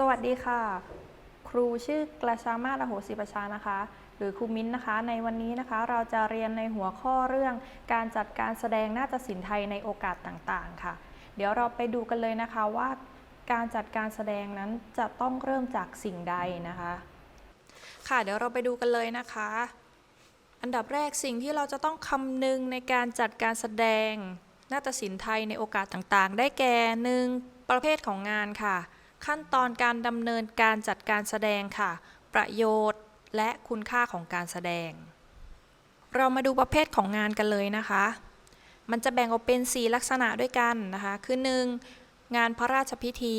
สวัสดีค่ะ ครูชื่อกระชามาศอโหสิประชานะคะ หรือครูมิ้นนะคะ ในวันนี้นะคะ เราจะเรียนในหัวข้อเรื่องการจัดการแสดงนาฏศิลป์ไทยในโอกาสต่างๆ ค่ะ เดี๋ยวเราไปดูกันเลยนะคะว่าการจัดการแสดงนั้นจะต้องเริ่มจากสิ่งใดนะคะ ค่ะเดี๋ยวเราไปดูกันเลยนะคะ อันดับแรกสิ่งที่เราจะต้องคำนึงในการจัดการแสดงนาฏศิลป์ไทยในโอกาสต่างๆ ได้แก่หนึ่งประเภทของงานค่ะ ขั้นตอนการดำเนินการจัดการแสดงค่ะ ประโยชน์และคุณค่าของการแสดง เรามาดูประเภทของงานกันเลยนะคะ มันจะแบ่งออกเป็น 4 ลักษณะด้วยกันนะคะ คือ 1. งานพระราชพิธี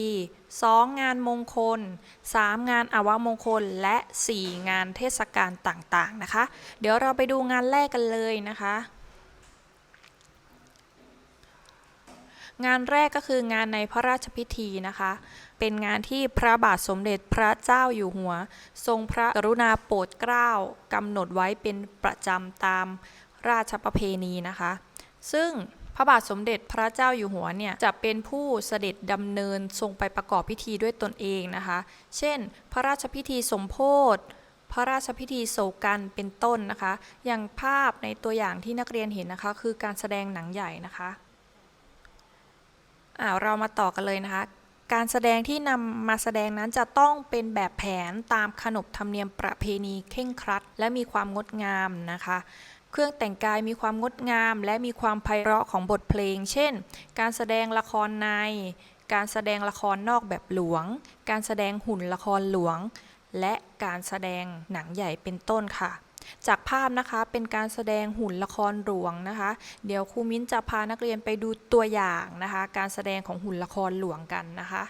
2. งานมงคล 3. งานอาวมงคล และ 4. งานเทศกาลต่างๆนะคะ เดี๋ยวเราไปดูงานแรกกันเลยนะคะงานแรกก็คืองานในพระราชพิธีนะคะ เป็นงานที่พระบาทสมเด็จพระเจ้าอยู่หัว ทรงพระกรุณาโปรดเกล้ากำหนดไว้เป็นประจำตามราชประเพณีนะคะ ซึ่งพระบาทสมเด็จพระเจ้าอยู่หัวเนี่ยจะเป็นผู้เสด็จดำเนินทรงไปประกอบพิธีด้วยตนเองนะคะ เช่น พระราชพิธีสมโพธิพระราชพิธีโศกันเป็นต้นนะคะ อย่างภาพในตัวอย่างที่นักเรียนเห็นนะคะ คือการแสดงหนังใหญ่นะคะอ่าเรามาต่อกันเลยนะคะ การแสดงที่นำมาแสดงนั้นจะต้องเป็นแบบแผนตามขนบธรรมเนียมประเพณีเคร่งครัด และมีความงดงามนะคะ เครื่องแต่งกายมีความงดงาม และมีความไพเราะของบทเพลง เช่น การแสดงละครใน การแสดงละครนอกแบบหลวง การแสดงหุ่นละครหลวง และการแสดงหนังใหญ่เป็นต้นค่ะ จากภาพนะคะเป็นการแสดงหุ่นละครหลวงนะคะ เดี๋ยวครูมิ้นจะพานักเรียนไปดูตัวอย่างนะคะ การแสดงของหุ่นละครหลวงกันนะคะ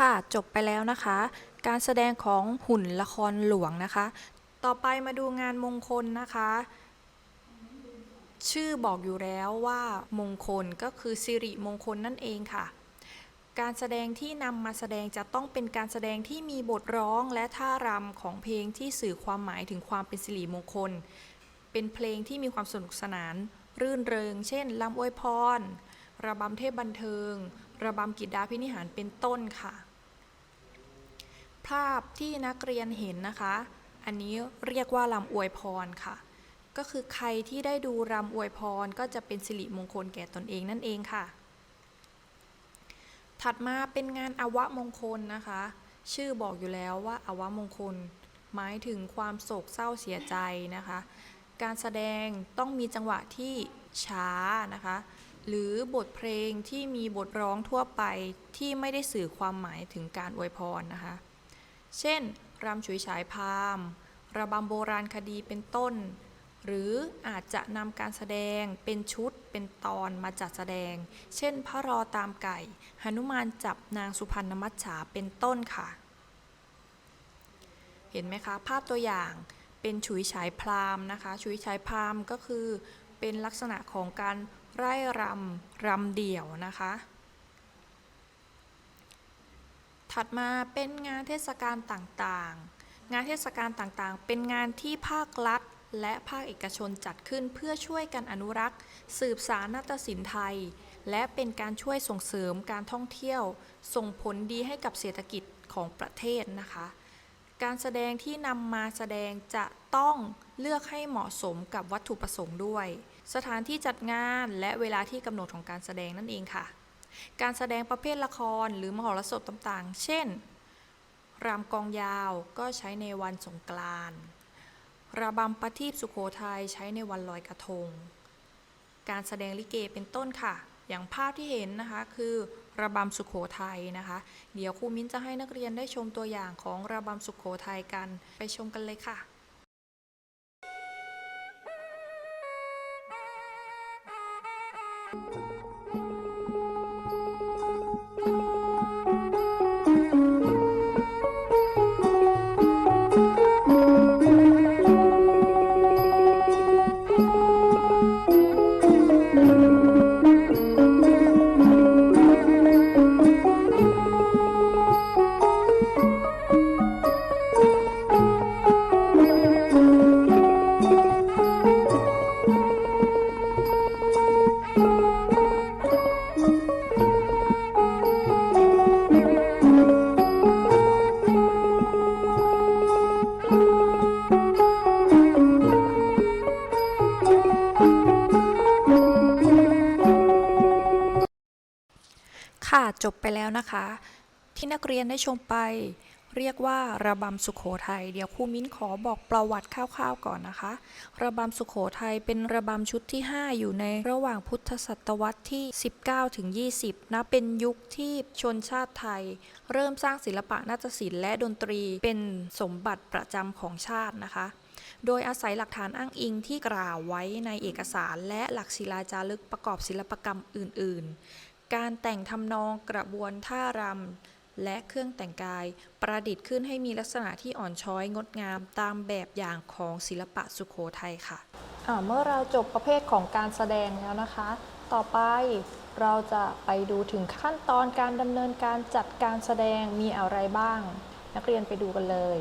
ค่ะจบไปแล้วนะคะ การแสดงของหุ่นละครหลวงนะคะ ต่อไปมาดูงานมงคลนะคะ ชื่อบอกอยู่แล้วว่ามงคลก็คือสิริมงคลนั่นเองค่ะ การแสดงที่นำมาแสดงจะต้องเป็นการแสดงที่มีบทร้องและท่ารำของเพลงที่สื่อความหมายถึงความเป็นสิริมงคล เป็นเพลงที่มีความสนุกสนาน รื่นเริง เช่นลำอวยพรระบำเทพบันเทิง ระบำกิจดาพินิหารเป็นต้นค่ะ ภาพที่นักเรียนเห็นนะคะ อันนี้เรียกว่าลำอวยพรค่ะ ก็คือใครที่ได้ดูรำอวยพรก็จะเป็นสิริมงคลแก่ตนเองนั่นเองค่ะ ถัดมาเป็นงานอวมงคลนะคะ ชื่อบอกอยู่แล้วว่าอวมงคล หมายถึงความโศกเศร้าเสียใจนะคะ การแสดงต้องมีจังหวะที่ช้านะคะหรือบทเพลงที่มีบทร้องทั่วไปที่ไม่ได้สื่อความหมายถึงการอวยพรนะคะ เช่น รำฉุยฉายพราหมณ์ระบำโบราณคดีเป็นต้น หรืออาจจะนำการแสดงเป็นชุดเป็นตอนมาจัดแสดง เช่น พระรอตามไก่หนุมานจับนางสุพรรณมัจฉาเป็นต้นค่ะ เห็นไหมคะ ภาพตัวอย่างเป็นฉุยฉายพราหมณ์นะคะ ฉุยฉายพราหมณ์ก็คือเป็นลักษณะของการไร่รำรำเดี่ยวนะคะ ถัดมาเป็นงานเทศกาลต่างๆ งานเทศกาลต่างๆ เป็นงานที่ภาครัฐ และภาคเอกชนจัดขึ้นเพื่อช่วยกันอนุรักษ์ สืบสารนาฏศิลป์ไทย และเป็นการช่วยส่งเสริมการท่องเที่ยว ส่งผลดีให้กับเศรษฐกิจของประเทศนะคะ การแสดงที่นำมาแสดงจะต้องเลือกให้เหมาะสมกับวัตถุประสงค์ด้วย สถานที่จัดงานและเวลาที่กำหนดของการแสดงนั่นเองค่ะ การแสดงประเภทละครหรือมหรสพต่างๆ เช่น รำกองยาวก็ใช้ในวันสงกรานต์ระบำประทีปสุโขทัยใช้ในวันลอยกระทง การแสดงลิเกเป็นต้นค่ะ อย่างภาพที่เห็นนะคะคือระบำสุโขทัยนะคะ เดี๋ยวครูมิ้นจะให้นักเรียนได้ชมตัวอย่างของระบำสุโขทัยกัน ไปชมกันเลยค่ะ จบไปแล้วนะคะ ที่นักเรียนได้ชมไป เรียกว่าระบำสุขโขทัยเดี๋ยวครูมิ้นขอบอกประวัติคร่าวๆก่อนนะคะ ระบำสุขโขทัยเป็นระบำชุดที่ 5 อยู่ในระหว่างพุทธศตวรรษที่ 19ถึง20 นะเป็นยุคที่ชนชาติไทย เริ่มสร้างศิลปะนาฏศิลป์และดนตรีเป็นสมบัติประจำของชาตินะคะโดยอาศัยหลักฐานอ้างอิงที่กล่าวไว้ในเอกสารและหลักศิลาจารึกประกอบศิลปกรรมอื่นๆ การแต่งทำนองกระบวนท่ารำและเครื่องแต่งกาย ประดิษฐ์ขึ้นให้มีลักษณะที่อ่อนช้อยงดงามตามแบบอย่างของศิลปะสุโขทัยค่ะ เมื่อเราจบประเภทของการแสดงแล้วนะคะ ต่อไปเราจะไปดูถึงขั้นตอนการดำเนินการจัดการแสดงมีอะไรบ้าง นักเรียนไปดูกันเลย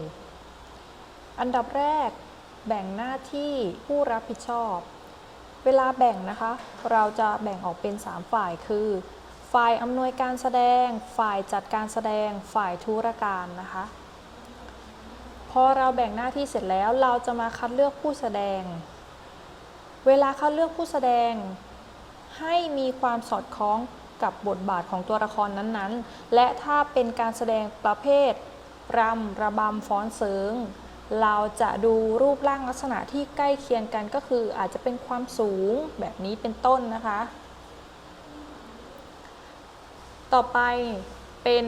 อันดับแรกแบ่งหน้าที่ผู้รับผิดชอบ เวลาแบ่งนะคะ เราจะแบ่งออกเป็น 3 ฝ่ายคือ ฝ่ายอำนวยการแสดง ฝ่ายจัดการแสดง ฝ่ายธุรการนะคะ พอเราแบ่งหน้าที่เสร็จแล้วเราจะมาคัดเลือกผู้แสดง เวลาคัดเลือกผู้แสดง ให้มีความสอดคล้องกับบทบาทของตัวละครนั้นๆ และถ้าเป็นการแสดงประเภทรำระบำฟ้อนเสริง เราจะดูรูปร่างลักษณะที่ใกล้เคียงกันก็คืออาจจะเป็นความสูงแบบนี้เป็นต้นนะคะ ต่อไปเป็น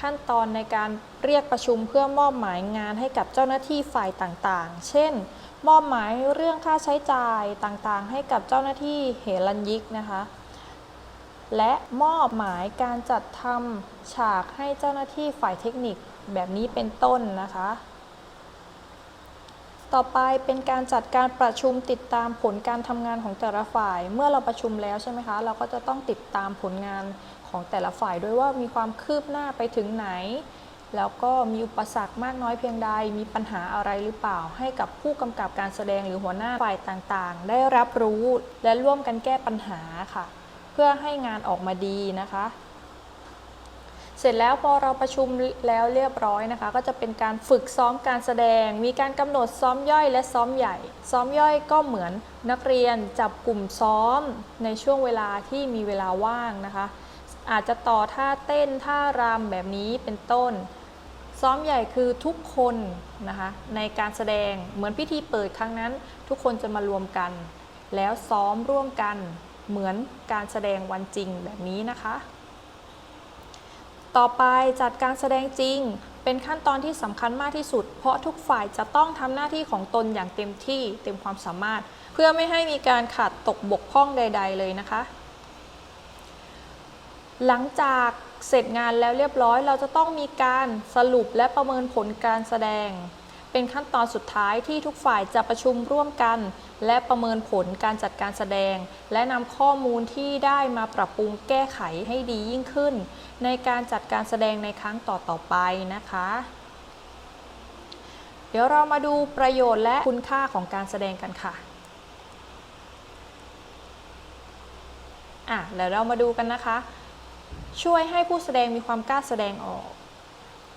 ขั้นตอนในการเรียกประชุมเพื่อมอบหมายงานให้กับเจ้าหน้าที่ฝ่ายต่างๆ เช่น มอบหมายเรื่องค่าใช้จ่ายต่างๆ ให้กับเจ้าหน้าที่เหรัญยิกนะคะ และมอบหมายการจัดทำฉากให้เจ้าหน้าที่ฝ่ายเทคนิคแบบนี้เป็นต้นนะคะ ต่อไปเป็นการจัดการประชุมติดตามผลการทำงานของแต่ละฝ่าย เมื่อเราประชุมแล้วใช่ไหมคะ เราก็จะต้องติดตามผลงาน ของแต่ละฝ่ายด้วยว่ามีความคืบหน้าไปถึงไหน แล้วก็มีอุปสรรคมากน้อยเพียงใด มีปัญหาอะไรหรือเปล่า ให้กับผู้กำกับการแสดงหรือหัวหน้าฝ่ายต่างๆ ได้รับรู้และร่วมกันแก้ปัญหาค่ะ เพื่อให้งานออกมาดีนะคะเสร็จแล้วพอเราประชุมแล้วเรียบร้อยนะคะ ก็จะเป็นการฝึกซ้อมการแสดง มีการกำหนดซ้อมย่อยและซ้อมใหญ่ ซ้อมย่อยก็เหมือนนักเรียนจับกลุ่มซ้อมในช่วงเวลาที่มีเวลาว่างนะคะ อาจจะต่อท่าเต้นท่ารำแบบนี้เป็นต้น ซ้อมใหญ่คือทุกคนนะคะในการแสดงเหมือนพิธีเปิดครั้งนั้น ทุกคนจะมารวมกัน แล้วซ้อมร่วมกันเหมือนการแสดงวันจริงแบบนี้นะคะ ต่อไปจัดการแสดงจริงเป็นขั้นตอนที่สำคัญมากที่สุด เพราะทุกฝ่ายจะต้องทำหน้าที่ของตนอย่างเต็มที่เต็มความสามารถ เพื่อไม่ให้มีการขาดตกบกพร่องใด ๆ เลยนะคะ หลังจากเสร็จงานแล้วเรียบร้อย เราจะต้องมีการสรุปและประเมินผลการแสดง เป็นขั้นตอนสุดท้ายที่ทุกฝ่ายจะประชุมร่วมกัน และประเมินผลการจัดการแสดง และนำข้อมูลที่ได้มาปรับปรุงแก้ไขให้ดียิ่งขึ้น ในการจัดการแสดงในครั้งต่อๆไปนะคะ เดี๋ยวเรามาดูประโยชน์และคุณค่าของการแสดงกันค่ะอะแล้วเรามาดูกันนะคะ ช่วยให้ผู้แสดงมีความกล้าแสดงออก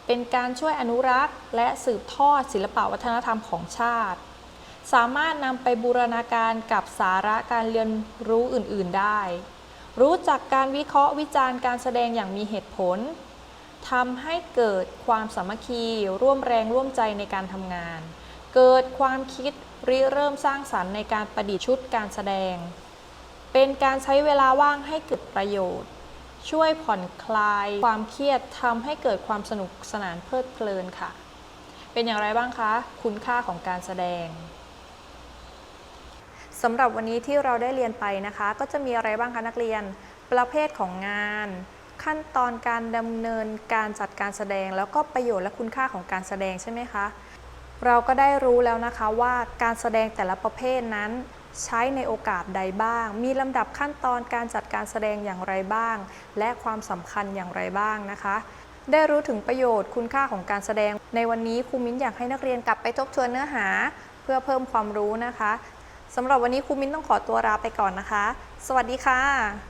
เป็นการช่วยอนุรักษ์ และสืบทอดศิลปวัฒนธรรมของชาติ สามารถนำไปบูรณาการกับสาระการเรียนรู้อื่น ๆ ได้ รู้จักการวิเคราะห์วิจารณ์การแสดงอย่างมีเหตุผลทำให้เกิดความสามัคคีร่วมแรงร่วมใจในการทำงาน เกิดความคิดริเริ่มสร้างสรรค์ในการประดิษฐ์ชุดการแสดง เป็นการใช้เวลาว่างให้เกิดประโยชน์ ช่วยผ่อนคลายความเครียดทำให้เกิดความสนุกสนานเพลิดเพลินค่ะ เป็นอย่างไรบ้างคะ คุณค่าของการแสดงสำหรับวันนี้ที่เราได้เรียนไปนะคะ ก็จะมีอะไรบ้างคะนักเรียน ประเภทของงาน ขั้นตอนการดำเนินการจัดการแสดง แล้วก็ประโยชน์และคุณค่าของการแสดงใช่ไหมคะ เราก็ได้รู้แล้วนะคะว่าการแสดงแต่ละประเภทนั้น ใช้ในโอกาสใดบ้าง มีลำดับขั้นตอนการจัดการแสดงอย่างไรบ้าง และความสำคัญอย่างไรบ้างนะคะ ได้รู้ถึงประโยชน์คุณค่าของการแสดง ในวันนี้ครูมิ้นอยากให้นักเรียนกลับไปทบทวนเนื้อหา เพื่อเพิ่มความรู้นะคะสำหรับวันนี้ครูมิ้นต้องขอตัวลาไปก่อนนะคะ สวัสดีค่ะ